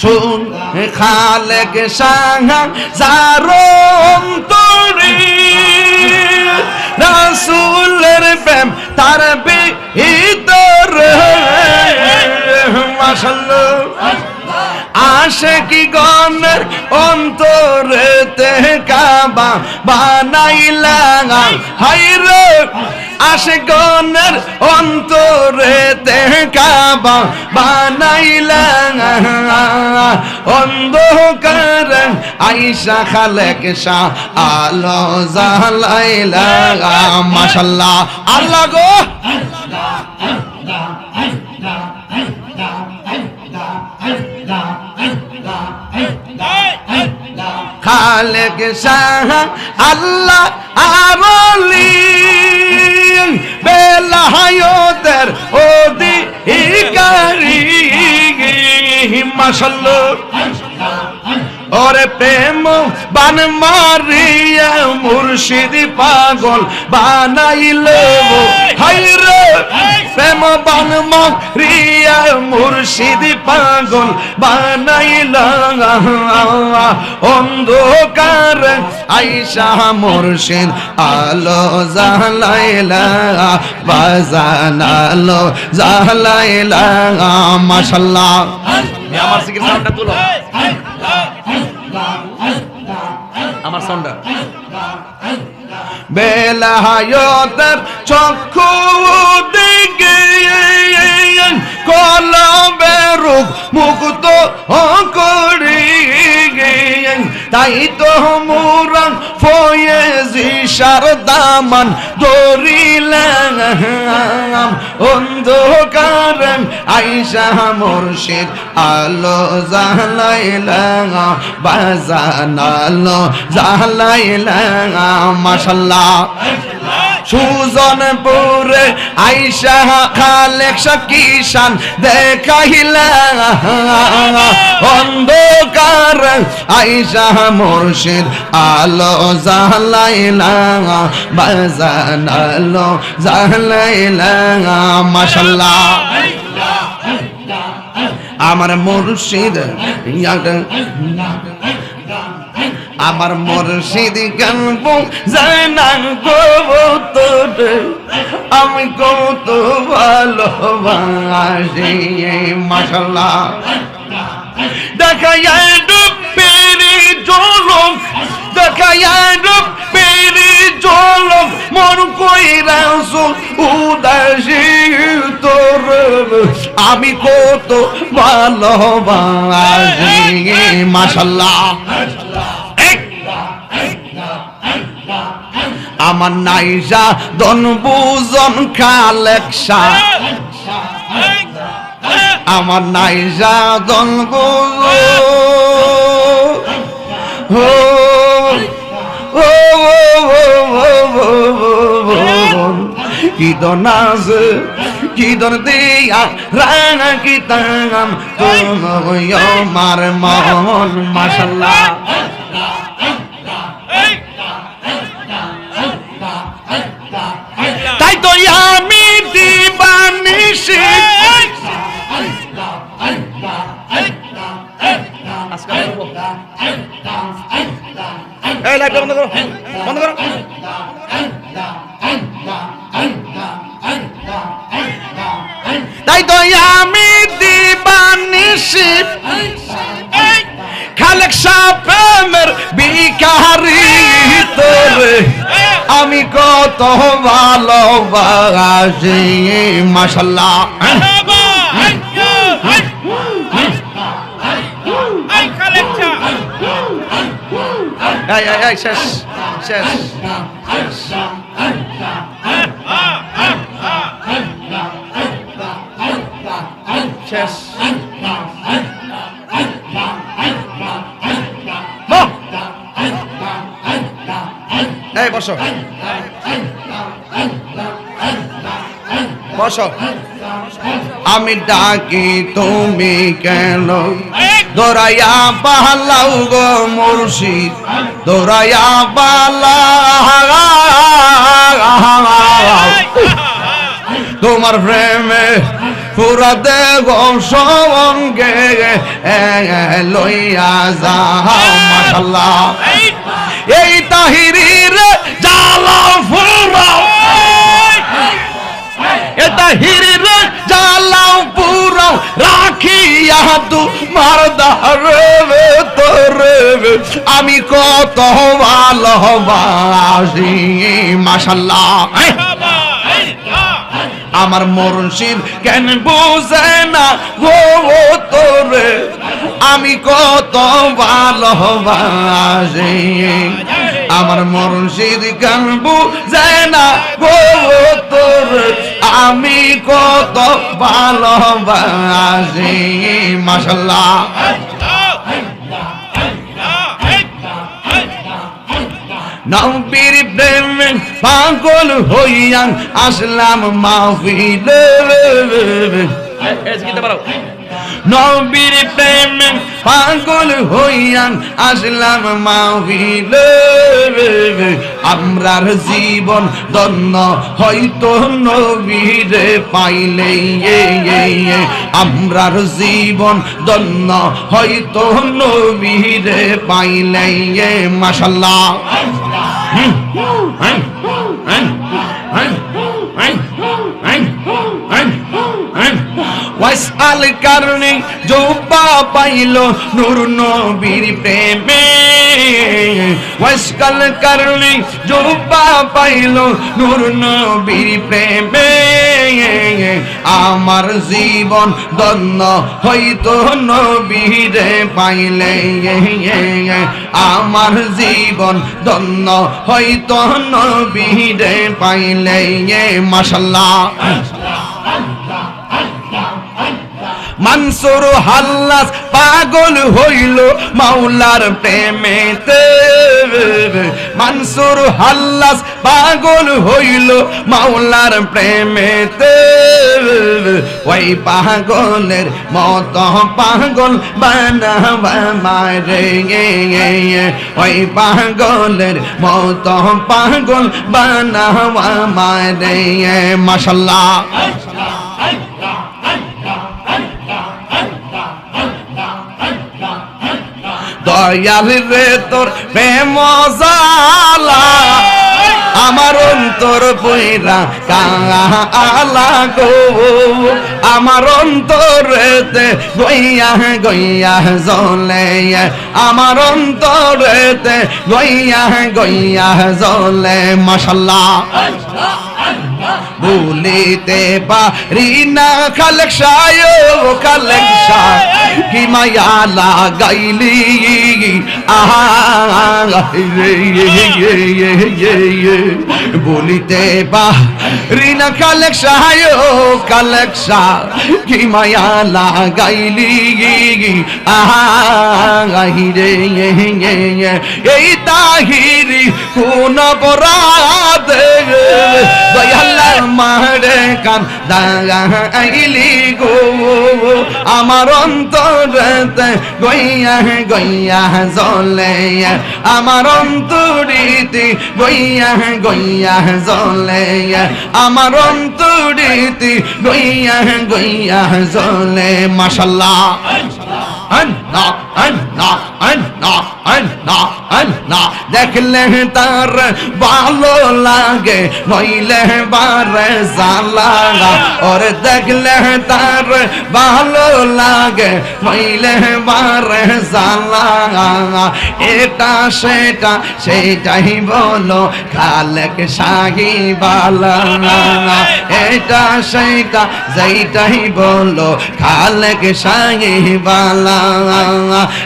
শুন খালেক সাহা অন্তরে রাসূলের প্রেম তার ভিতরে। মাশাআল্লাহ আসে কি গনের অন্তরে তে কাবা বানাইলা হাইরে আসে গনের অন্তরে কাবা বানাইলা অন্ধকার আইসা খালেক শাহ আলো জালাইলা মাশাল্লাহ। আল্লাহ গো। খালেক শাহ আল্লাহ আরলি বেলাহায়তের ওদি ইকারি মাশাল্লাহ। ওরে প্রেম বান মারিয়া মুর্শিদ পাগল বানাইল। হাইরে প্রেম বান মারিয়া মুর্শিদ পাগল বানাইল। অন্ধকার আইসা মুর্শিদ আলো জালাইলা বাজান আলো জালাইলা মাশাল্লাহ আমার সিকির তুলো। আমার সাউন্ডটা বেলাহায়তের চক্ষু দিকে কলবে রূপ মুক্ত করি তাই তো মুরাং ফয়েজি দামান দরিলাম অন্ধকার আইসা মুর্শিদ আলো জালাইলা বাজান আলো জালাইলা মাশাল্লাহ। সুজনপুরে আইসা খালেক কিষান দেখাইলা। অন্ধকার আইসা মুর্শিদ আলো জালাইলা বাজান জালাইলা মাশাল্লাহ। আমার মুর্শিদ আমার মুর্শিদ গানব যায় না গোবতর আমি কত ভালোবাসি মাশাল্লাহ। দেখা পেরে জলক দেখা পেরে জলক মন কইরাস উদাসী তোর। আমি কত ভালোবাসি মাশাল্লাহ। আমার নাইজা দন বুজন খালেকশা আমার নাইজা দন হো কি দনাজ কি দন দিয়া কি তাম তুমি আমার মন মাশাল্লাহ লাইটটা বন্ধ করো। বন্ধ করো। তাই তো আমি দিবানিসি খালেক সাপেমের বিকারি তোরে। আমি কত ভালোবাসি, মাশাল্লাহ। এই এই এই শেষ শেষ শেষ! এই বসো বসো আমি ডাকি তুমি কেন দৌড়াইয়া পালাও গো মুর্শিদ। দৌড়াইয়া পালা তোমার প্রেমে পুরা দেব সঙ্গে লইয়া যাও মাশাল্লাহ এই তাহিরির জালা ফুরাও। এটা হিরির পুরাও রাখিয়া তোমার দারে তোরে আমি কত ভালোবাসি, মাশাল্লাহ। আমার মুর্শিদ কেন বুঝে না গো তোরে। আমি কত ভালোবাসি। আমার মুর্শিদ কেন বুঝে না গো তোরে আমি কত ভালোবাসি মাশাল্লাহ নবীর প্রেমে পাগল হইয়ান আসলাম মাহফিলে নবীর প্রেমে পাগল হইয়ান আসলাম মাহফিলে আমরার জীবন দন্ন হয়তো নবীরে পাইলে। আমরার জীবন দন্ন হয়তো নবীরে পাইলে। এ, মাশাল্লাহ ওয়াইসাল জোবা পাইল নূর নবীর প্রেমে। ওয়াইসাল কারণে জোবা পাইল নূর নবীর প্রেমে। আমার জীবন দন্ন হইতো নবীরে পাইলে। আমার জীবন দন্ন হইতো নবীরে পাইলে। মাশাল্লাহ। মানসুর হাল্লাস পাগল হইল মাওলার প্রেমেতে। মানসুর হাল্লাস পাগল হইল মাওলার প্রেমেতে। ওই পাগলের মত পাগল বানাবা মারে ওই পাগলের মত পাগল বানাবা মারে মাশাল্লাহ। দয়াল রে তোর প্রেম আমার অন্তর পইরা কালা গো। আমার অন্তরেতে গইয়া গইয়া জলে আমার অন্তরেতে গইয়া গইয়া জলে মাশাল্লাহ। ভুলিতে পারি না খালেক সায় খালেক কি মায়া লাগাইলি? বলিতে পারি না খালেক সায় খালেক সায় কি মায়া লাগাইলি? আহা রে এই তাহিরি কোন অপরাধ? দয়াল্লা মারে কান গো। আমার অন্তরতে গইয়া গইয়া জলে আমার অন্তরিতে গইয়া গইয়া জলে আমার অন্তরিতে গইয়া গইয়া জলে মাশাল্লাহ আন্না আন্না আন্না আন্না আন্না দেখলে তার ভালো লাগে, নইলে বারে জালা ওর দেখলে তার ভালো লাগে, নইলে বারে জালা এটা সেটা, সেটাই বলো, খালেক শাহি বালা এটা সেটা যেটাই বলো, খালেক শাহি বালা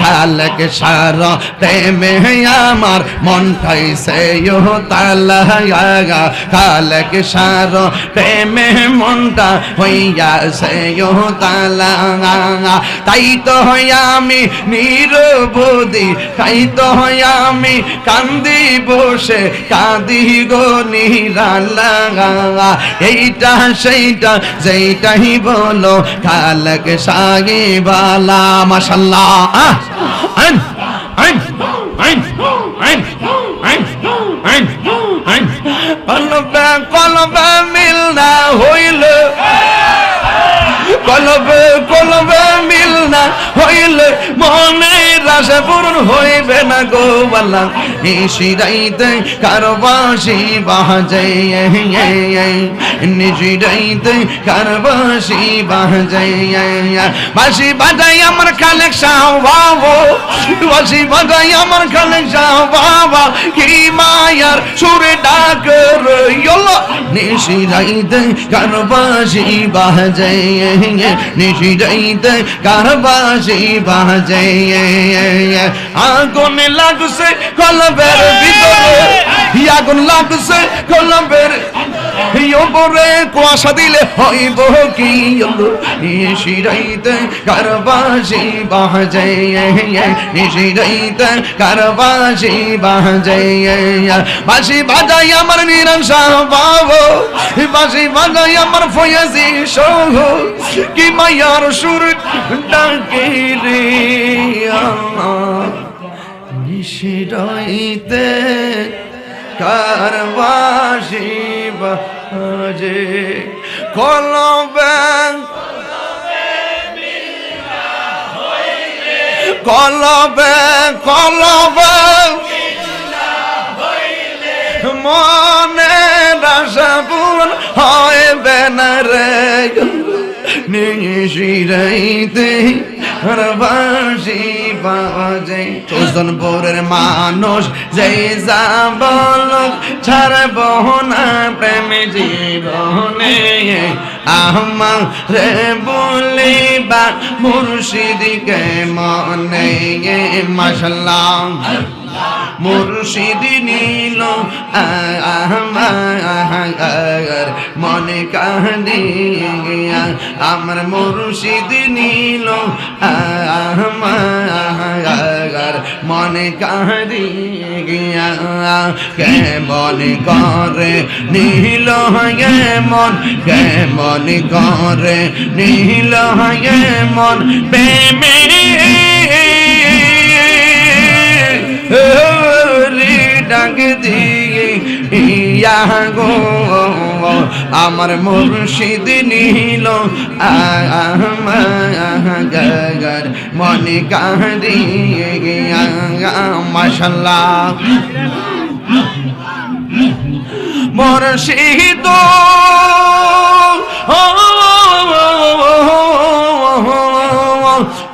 খালেক সার প্রেমে আমার মনটাই সে তালা খালেক সার প্রেমে মনটা হইয়া সে তালা তাই তো আমি নিরবধি, তাই তো আমি কান্দি বসে, কাঁদি গো নিরালা এইটা সেইটা, যেইটাই বলো খালক সাগে বালা মাশাল্লাহ কলবে কলবে মিল না হইল। কলবে কলবে মিল না হইল মনে আশা পূরণ হইবে না গো বালা নিশিরাইতে কারবাসি বাজে নিশিরাইতে কারবাসি বাজে। বাসি বাজাই আমার খালেক শাহ বাবু বাসি বাজাই আমার খালেক শাহ বাবা। কি মায়ার সুরে ডাক রইল নিশিরাইতে কারবাসি বাজে নিশিরাইতে কারবাসি বাজে। আগুন লাগছে কলবের ভিতরে। আগুন লাগছে কলবের ওপরে কুয়াশা দিলে হইব কি নিশিরাইতে কারবাসি বাজে নিশিরাইতে কারবাসি বাজে। বাসি বাজাই আমার নিরংসা বাবু বাসি বাজাই আমার ফয়াজি সহ কি মায়ার সুর ডাকে রে নিশিরাইতে কারবাসি বাজে কলবে কলবে কলবে মনে রাশা পূরণ হয় বেনারে নিশিরাইতে বাসি চোদনপুরের মানুষ যেই যা বল, ছাড়ব না প্রেম জীবনে। আমার রে বলিবা মুর্শিদিকে মনে মাসাল্লাহ মুর্শিদ নীল, আমার মনে কাঁদি আমার মুর্শিদ নীল, আমার মনে কাঁদি কেমন করে নীল মন কেমন করে নীল মন প্রেমে। রে ডাক দিয়ে ইয়া গো আমার মুর্শিদ নীল আমার মনে কাঁদিয়ে গিয়া মাশাল্লাহ। মুর্শিদ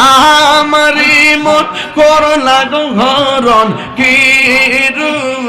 আমারি মন গহরণ কি রূপ